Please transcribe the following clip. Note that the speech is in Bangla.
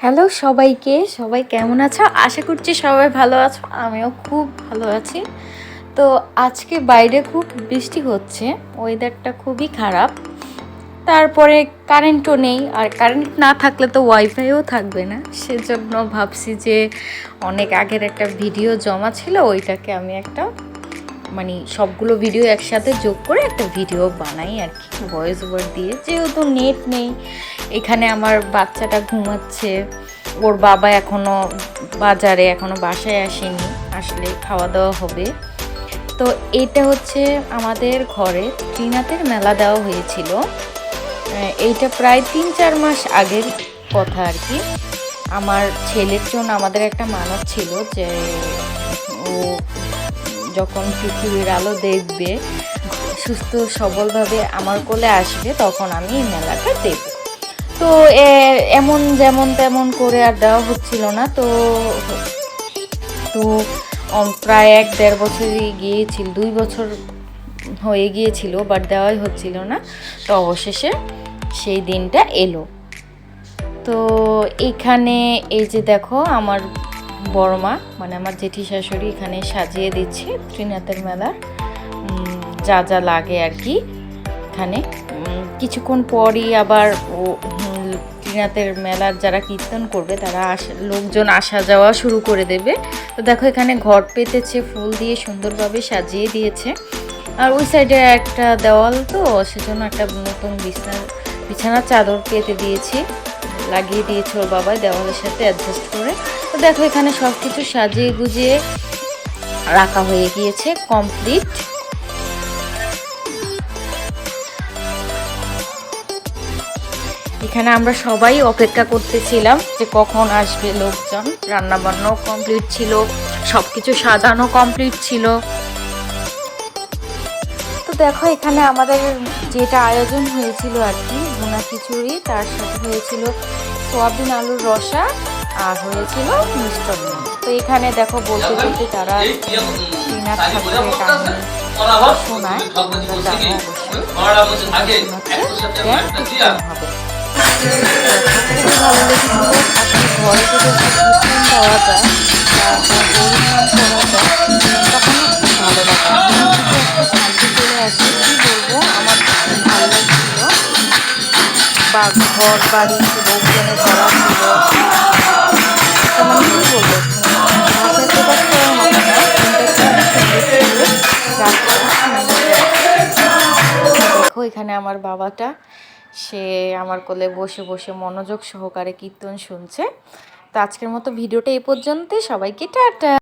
হ্যালো সবাইকে, সবাই কেমন আছো? আশা করছি সবাই ভালো আছো, আমিও খুব ভালো আছি। তো আজকে বাইরে খুব বৃষ্টি হচ্ছে ওয়েদারটা খুবই খারাপ। তারপরে কারেন্টও নেই, আর কারেন্ট না থাকলে তো ওয়াইফাইও থাকবে না। সেজন্য ভাবছি যে অনেক আগের একটা ভিডিও জমা ছিল, ওইটাকে আমি একটা মানে সবগুলো ভিডিও একসাথে যোগ করে একটা ভিডিও বানাই আর কি ভয়েস ওভার দিয়ে। যেহেতু নেট নেই, এখানে আমার বাচ্চাটা ঘুমাচ্ছে, ওর বাবা এখনও বাজারে এখনও বাসায় আসেনি, আসলে খাওয়া দাওয়া হবে। তো এটা হচ্ছে আমাদের ঘরে ত্রিনাথের মেলা দেওয়া হয়েছিল। এইটা প্রায় তিন চার মাস আগের কথা আর কি। আমার ছেলের জন্য আমাদের একটা মানত ছিল যে ও যখন পৃথিবীর আলো দেখবে, সুস্থ সবলভাবে আমার কোলে আসবে, তখন আমি এই মেলাটা দেব। তো এমন যেমন তেমন করে আর দেওয়া হচ্ছিল না। তো তো প্রায় এক দেড় বছরই গিয়েছিল, দুই বছর হয়ে গিয়েছিল বাট দেওয়াই হচ্ছিল না। তো, অবশেষে সেই দিনটা এলো। তো, এখানে এই যে দেখো, আমার বড় মা মানে আমার জেঠি শাশুড়ি এখানে সাজিয়ে দিচ্ছে ত্রিনাথের মেলার যা যা লাগে আর কি এখানে। কিছুক্ষণ পরই আবার ও ত্রিনাথের মেলার যারা কীর্তন করবে তারা লোকজন আসা যাওয়া শুরু করে দেবে। তো দেখো এখানে ঘর পেতেছে, ফুল দিয়ে সুন্দরভাবে সাজিয়ে দিয়েছে। আর ওই সাইডে একটা দেওয়াল তো, সেজন্য একটা নতুন বিছানা, বিছানার চাদর পেতে দিয়েছি। লাগিয়ে দিয়েছে ওর বাবা, দেওয়ালের সাথে অ্যাডজাস্ট করে। তো দেখো এখানে সব কিছু সাজিয়ে গুজিয়ে রাখা হয়ে গিয়েছে কমপ্লিট এখানে আমরা সবাই অপেক্ষা করতেছিলাম যে কখন আসবে লোকজন। রান্না বান্নাও কমপ্লিট ছিল সব কিছু সাজানো কমপ্লিট ছিল। তো দেখো এখানে আমাদের যেটা আয়োজন হয়েছিল আর কি খিচুড়ি তার সাথে হয়েছিল সোয়াবিন আলুর রসা আর হয়েছিল মিষ্টান্ন। তো এখানে দেখো বলতে বলতে তারা শ্রীনাথ ঠাকুরের কাহিনী শোনায় হবে খুবই ভালো লেগেছিল আপনি ঘরে যদি একটা দেওয়া যায়। বা ঘর বাড়ি ছিল। মানে মতো না দেখো এখানে আমার বাবাটা, সে আমার কোলে বসে বসে মনোযোগ সহকারে কীর্তন শুনছে। তো আজকের মতো ভিডিওটা এই পর্যন্তই। সবাইকে টাটা।